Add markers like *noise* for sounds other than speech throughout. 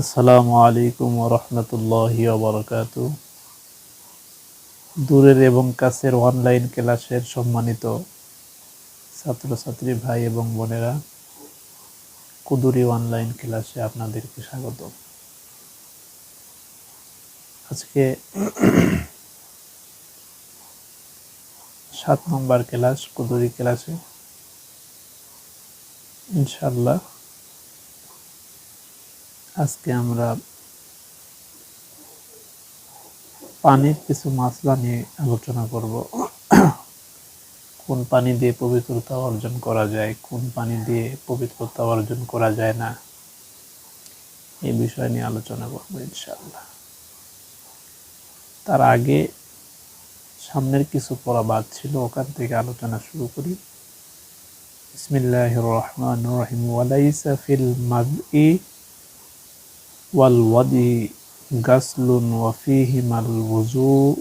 আসসালামু আলাইকুম রহমতুল্লাহ বরকাত দূরের এবং কাছের অনলাইন ক্লাসের সম্মানিত ছাত্রছাত্রী ভাই এবং বোনেরা, কুদুরি অনলাইন ক্লাসে আপনাদেরকে স্বাগত। আজকে সাত নম্বর ক্লাস, কুদুরি ক্লাসে। ইনশাল্লাহ আজকে আমরা পানির কিছু মাসলা নিয়ে আলোচনা করব। কোন পানি দিয়ে পবিত্রতা অর্জন করা যায়, কোন পানি দিয়ে পবিত্রতা অর্জন করা যায় না, এই বিষয় নিয়ে আলোচনা করব ইনশাআল্লাহ। তার আগে সামনের কিছু পড়া বাদ ছিল, ওখান থেকে আলোচনা শুরু করি। বিসমিল্লাহ রহমান রহিম। ওয়ালাইসা ফিল মাদই والودي غسل وفيهما الوضوء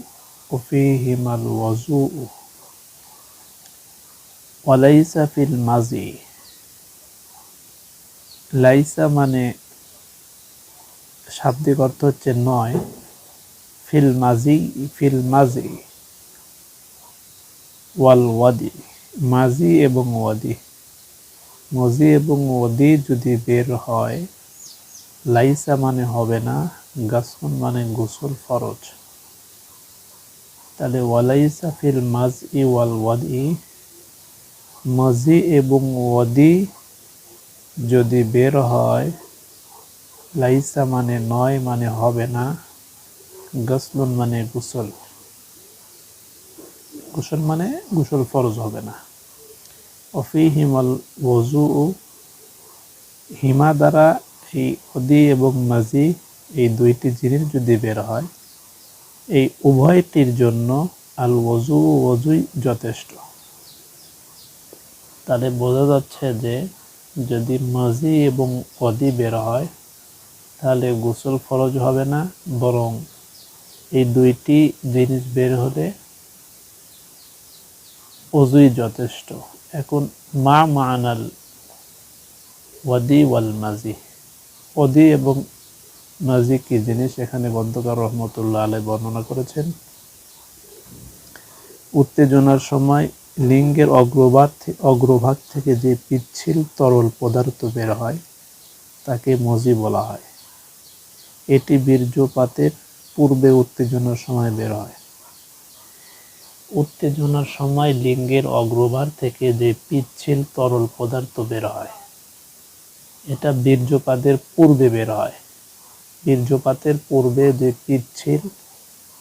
وفيهما الوضوء وليس في المزي লাইসা মানে শাব্দিক অর্থ হচ্ছে নয় ফিল মাজি ফিল মাজি ওয়াল ওয়াদি মাজি এবং ওয়াদি মজি এবং ওয়াদি যদি বের হয় লাইসা মানে হবে না গাছুন মানে গোসল ফরজ। তাহলে ওয়ালাইসা ফিল মাজ ই ওয়াল ওয়াদি মাজি এবং ওয়াদি যদি বের হয়, লাইসা মানে নয় মানে হবে না গাছলুন মানে গোসল। গোসল মানে গোসল ফরজ হবে না। অফি হিমাল ওজু হিমা দ্বারা এই অদি এবং মাজি এই দুইটি জিনিস যদি বের হয়, এই উভয়টির জন্য আল ওজু ওজুই যথেষ্ট। তাহলে বোঝা যাচ্ছে যে যদি মাজি এবং অদি বের হয়, তাহলে গোসল ফরজ হবে না, বরং এই দুইটি জিনিস বের হলে অজুই যথেষ্ট। এখন মা মানাল ওয়াদি ওয়াল মাজি অদি এবং মাজি কি জিনিস এখানে গ্রন্থকার রহমতুল্লাহ আলাই বর্ণনা করেছেন? উত্তেজনার সময় লিঙ্গের অগ্রভাগ অগ্রভাগ থেকে যে পিচ্ছিল তরল পদার্থ বের হয়, তাকে মজি বলা হয়। এটি বীর্যপাতের পূর্বে উত্তেজনার সময় বের হয়। উত্তেজনার সময় লিঙ্গের অগ্রভাগ থেকে যে পিচ্ছিল তরল পদার্থ বের হয় এটা বীর্যপাতের পূর্বে বের হয়। বীর্যপাতের পূর্বে যে পিচ্ছিল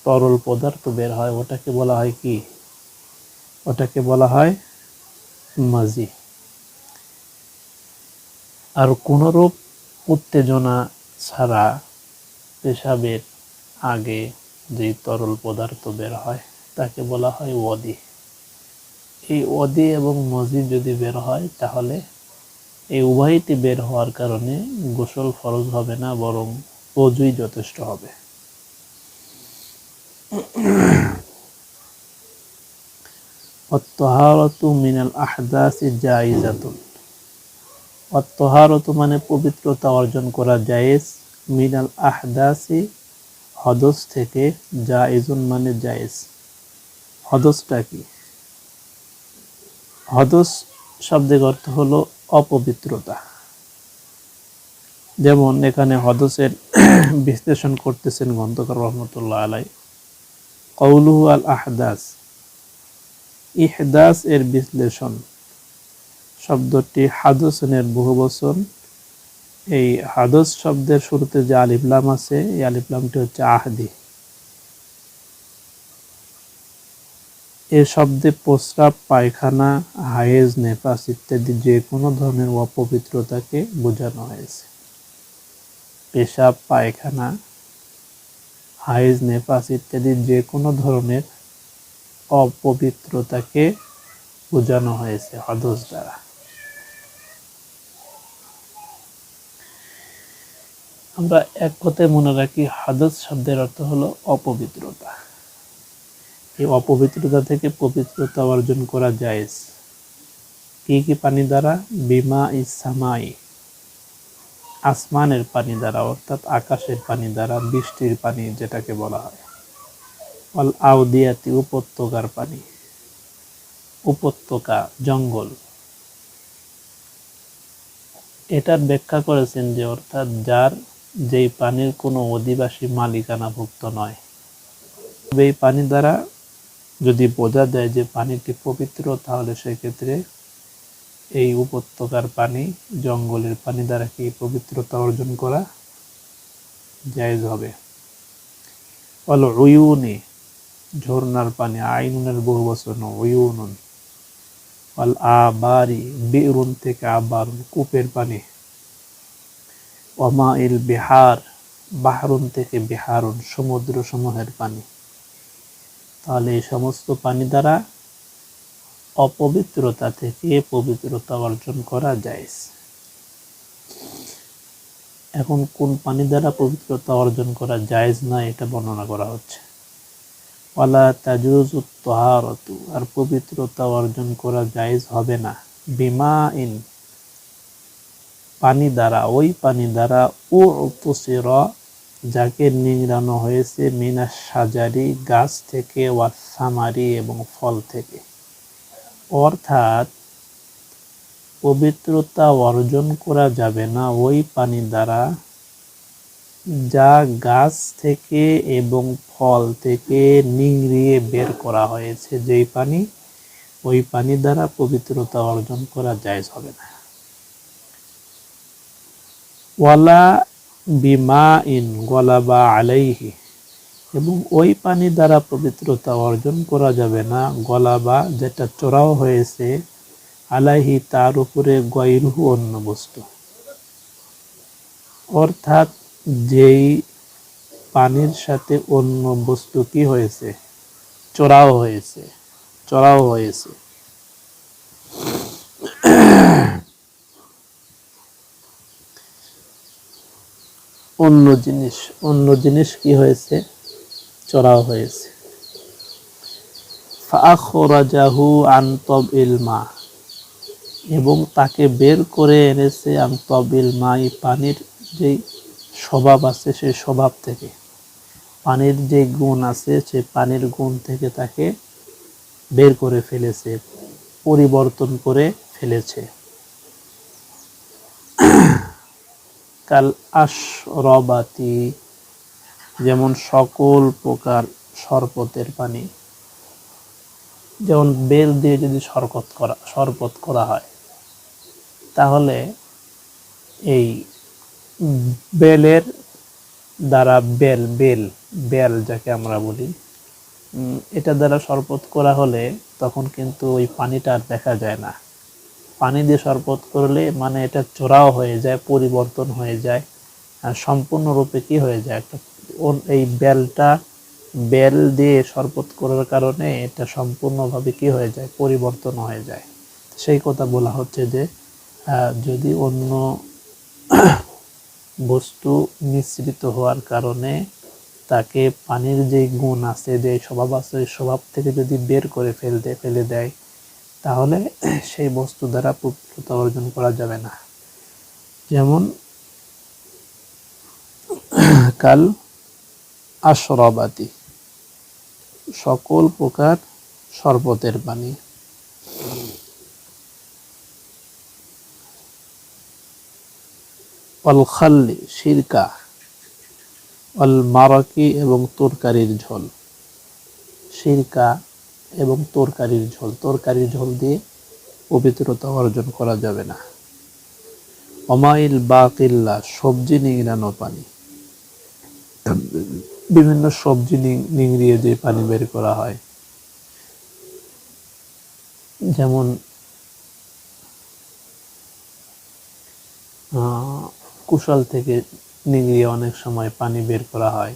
তরল পদার্থ বের হয়, ওটাকে বলা হয় কি? ওটাকে বলা হয় মাজি। আর কোনরূপ উত্তেজনা ছাড়া পেশাবের আগে যে তরল পদার্থ বের হয়, তাকে বলা হয় ওদি এই ওদি এবং মজি যদি বের হয়, তাহলে এই উভয়টি বের হওয়ার কারণে গোসল ফরজ হবে না, বরং অজুই যথেষ্ট হবে। অত্তহারতু মিনাল আহদাসি জাইজাতুন অত্তহারতু মানে পবিত্রতা অর্জন করা জায়েজ। মিনাল আহদাসি হদস থেকে জাইজুন মানে জায়েজ। হদসটা কি? হদস শব্দের অর্থ হলো অপবিত্রতা। যেমন এখানে হদসের *clears throat* বিশ্লেষণ করতেছেন গ্রন্থকার রহমতুল্লাহ আলাই। কৌলুহু আল আহদাস। ইহদাস এর বিশ্লেষণ শব্দটি হাদসনের বহু বচন। এই হাদস শব্দের শুরুতে যে আলিফলাম আছে, এই আলিফলামটি হচ্ছে আহদি। এ শব্দে প্রস্রাব, পায়খানা, হায়েজ নেপাস ইত্যাদি যে কোনো ধরনের অপবিত্রতাকে বোঝানো হয়েছে। পেশাব, পায়খানা, হায়েজ নেপাস ইত্যাদি যে কোনো ধরনের অপবিত্রতাকে বোঝানো হয়েছে হদস দ্বারা। আমরা এক কথায় মনে রাখি, হাদস শব্দের অর্থ হলো অপবিত্রতা। এই অপবিত্রতা থেকে পবিত্রতা অর্জন করা যায় কি কি পানি দ্বারা? বিমা ইসামাই আসমানের পানি দ্বারা, অর্থাৎ আকাশের পানি দ্বারা, বৃষ্টির পানি যেটাকে বলা হয়। অল আউদিয়াতি, উপত্যকার পানি। উপত্যকা, জঙ্গল। এটার ব্যাখ্যা করেছেন যে, অর্থাৎ যার যেই পানির কোনো অধিবাসী মালিকানাভুক্ত নয় এই পানি দ্বারা যদি বোঝা যায় যে পানিটি পবিত্র, তাহলে সেক্ষেত্রে এই উপত্যকার পানি জঙ্গলের পানি দ্বারা কি পবিত্রতা অর্জন করা জায়েজ হবে? অল উয়ুনি ঝর্নার পানি, আইনুনের বহু বছর উয়ুনুন। অল আবারি, বেরুন থেকে আবার কূপের পানি। ওমা ইল বিহার, বাহারুন থেকে বিহারুন সমুদ্র সমূহের পানি। তাহলে এই সমস্ত পানি দ্বারা অপবিত্রতা থেকে পবিত্রতা অর্জন করা যায়। এখন কোন পানি দ্বারা পবিত্রতা অর্জন করা জায়েজ না, এটা বর্ণনা করা হচ্ছে। ওয়ালা তাজুজু তহারতু আর পবিত্রতা অর্জন করা জায়েজ হবে না। বিমা ইন পানি দ্বারা, ওই পানি দ্বারা ও উপসির যাকে নিংড়ানো হয়েছে মিনা সাজারি গাছ থেকে ওয়াসামারি এবং ফল থেকে। অর্থাৎ পবিত্রতা অর্জন করা যাবে না ওই পানি দ্বারা, যা গাছ থেকে এবং ফল থেকে নিংড়িয়ে বের করা হয়েছে। যেই পানি, ওই পানি দ্বারা পবিত্রতা অর্জন করা যায় হবে না। ওয়ালা বিমা ইন গলাবা আলাইহি। এবং ওই পানি দ্বারা পবিত্রতা অর্জন করা যাবে না। গলাবা যেটা চড়াও হয়েছে, আলাইহি তার উপরে গয়রুহু অন্য বস্তু। অর্থাৎ যেই পানির সাথে অন্য বস্তু কি হয়েছে? চড়াও হয়েছে চড়াও হয়েছে। অন্য জিনিস অন্য জিনিস কি হয়েছে? চড়াও হয়েছে। ফাখরাজাহু আন তবিল মা, এবং তাকে বের করে এনেছে আন তবিল মা এই পানির যেই স্বভাব আছে সেই স্বভাব থেকে। পানির যে গুণ আছে সেই পানির গুণ থেকে তাকে বের করে ফেলেছে, পরিবর্তন করে ফেলেছে। কাল আশরবাতি, যেমন সকল প্রকার শরবতের পানি। যেমন বেল দিয়ে যদি শরবত করা শরবত করা হয়, তাহলে এই বেলের দ্বারা বেল বেল বেল যাকে আমরা বলি এটা দ্বারা শরবত করা হলে তখন কিন্তু ওই পানিটা আর দেখা যায় না। পানি দিয়ে শরবত করলে মানে এটা চোরাও হয়ে যায়, পরিবর্তন হয়ে যায়। সম্পূর্ণরূপে কি হয়ে যায়? একটা এই বেলটা, বেল দিয়ে শরবত করার কারণে এটা সম্পূর্ণভাবে কি হয়ে যায়? পরিবর্তন হয়ে যায়। সেই কথা বলা হচ্ছে যে যদি অন্য *clears throat* বস্তু মিশ্রিত হওয়ার কারণে তাকে পানির যে গুণ আছে, যে স্বভাব আছে, স্বভাব থেকে যদি বের করে ফেলতে, ফেলে দেয় তাহলে সেই বস্তু দ্বারা পবিত্রতা অর্জন করা যাবে না। যেমন, কাল আশরবাতি, সকল প্রকার শরবতের পানি। অল খাল্লি, সিরকা অল মারকি এবং তরকারির ঝোল। সিরকা এবং তরকারির ঝোল। তরকারির ঝোল দিয়ে পবিত্রতা অর্জন করা যাবে না। অমাইল বা কিল্লা সবজি নিংড়ানো পানি। বিভিন্ন সবজি নিংড়িয়ে যে পানি বের করা হয়। যেমন কুশল থেকে নিংড়িয়ে অনেক সময় পানি বের করা হয়।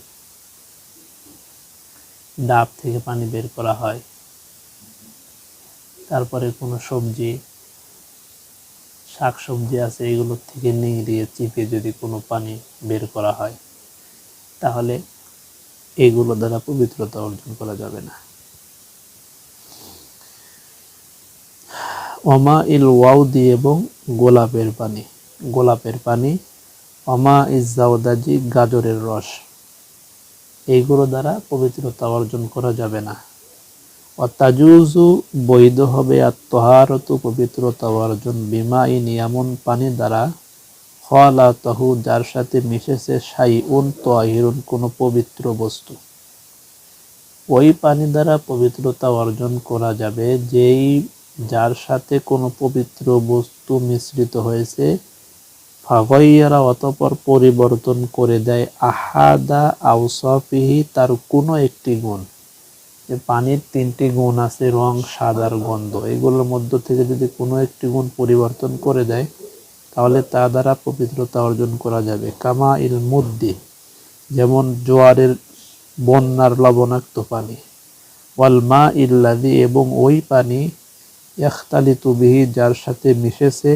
ডাব থেকে পানি বের করা হয়। তারপরে কোনো সবজি শাক সবজি আছে এগুলোর থেকে নিংড়িয়ে চিপে যদি কোনো পানি বের করা হয়, তাহলে এগুলো দ্বারা পবিত্রতা অর্জন করা যাবে না। অমা ইল ওয়াউদি এবং গোলাপের পানি গোলাপের পানি অমা ইজাউদাজি গাজরের রস এইগুলো দ্বারা পবিত্রতা অর্জন করা যাবে না। অতাজুজু বৈধ হবে আর তহারত পবিত্রতা অর্জন বিমা ইন এমন পানি দ্বারা। খলা তহু যার সাথে মিশেছে সাই উন তহিরুন, কোনো পবিত্র বস্তু। ওই পানি দ্বারা পবিত্রতা অর্জন করা যাবে, যেই, যার সাথে কোনো পবিত্র বস্তু মিশ্রিত হয়েছে। ফাগইয়ারা অতপর পরিবর্তন করে দেয়। আহাদা আউসফিহি তার কোনো একটি গুণ। যে পানির তিনটি গুণ আছে, রং সাদার গন্ধ। এগুলোর মধ্য থেকে যদি কোনো একটি গুণ পরিবর্তন করে দেয়, তাহলে তা দ্বারা পবিত্রতা অর্জন করা যাবে। কামা ইল মুদ্দি, যেমন জোয়ারের বন্যার লবণাক্ত পানি। ওয়াল মা ইল্লাদি এবং ওই পানি ইয়াখতালিতু বিহি, যার সাথে মিশেছে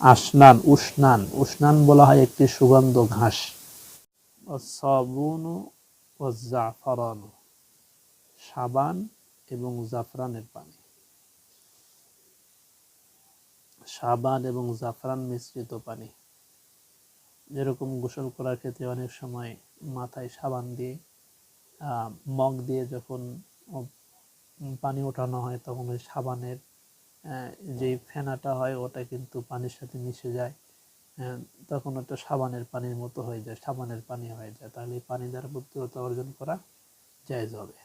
আসনান, উষ্ণান। উষ্ণান বলা হয় একটি সুগন্ধ ঘাস। সাবুন ও জাফরান সাবান এবং জাফরানের পানি। সাবান এবং জাফরান মিশ্রিত পানি। যেরকম গোসল করার ক্ষেত্রে অনেক সময় মাথায় সাবান দিয়ে মগ দিয়ে যখন পানি ওঠানো হয় তখন ওই সাবানের যে ফেনাটা হয় ওটা কিন্তু পানির সাথে মিশে যায় তখন ওটা সাবানের পানির মতো হয়ে যায়, সাবানের পানি হয়ে যায়। তাহলে পানি দ্বারা পবিত্রতা অর্জন করা জায়জ হবে।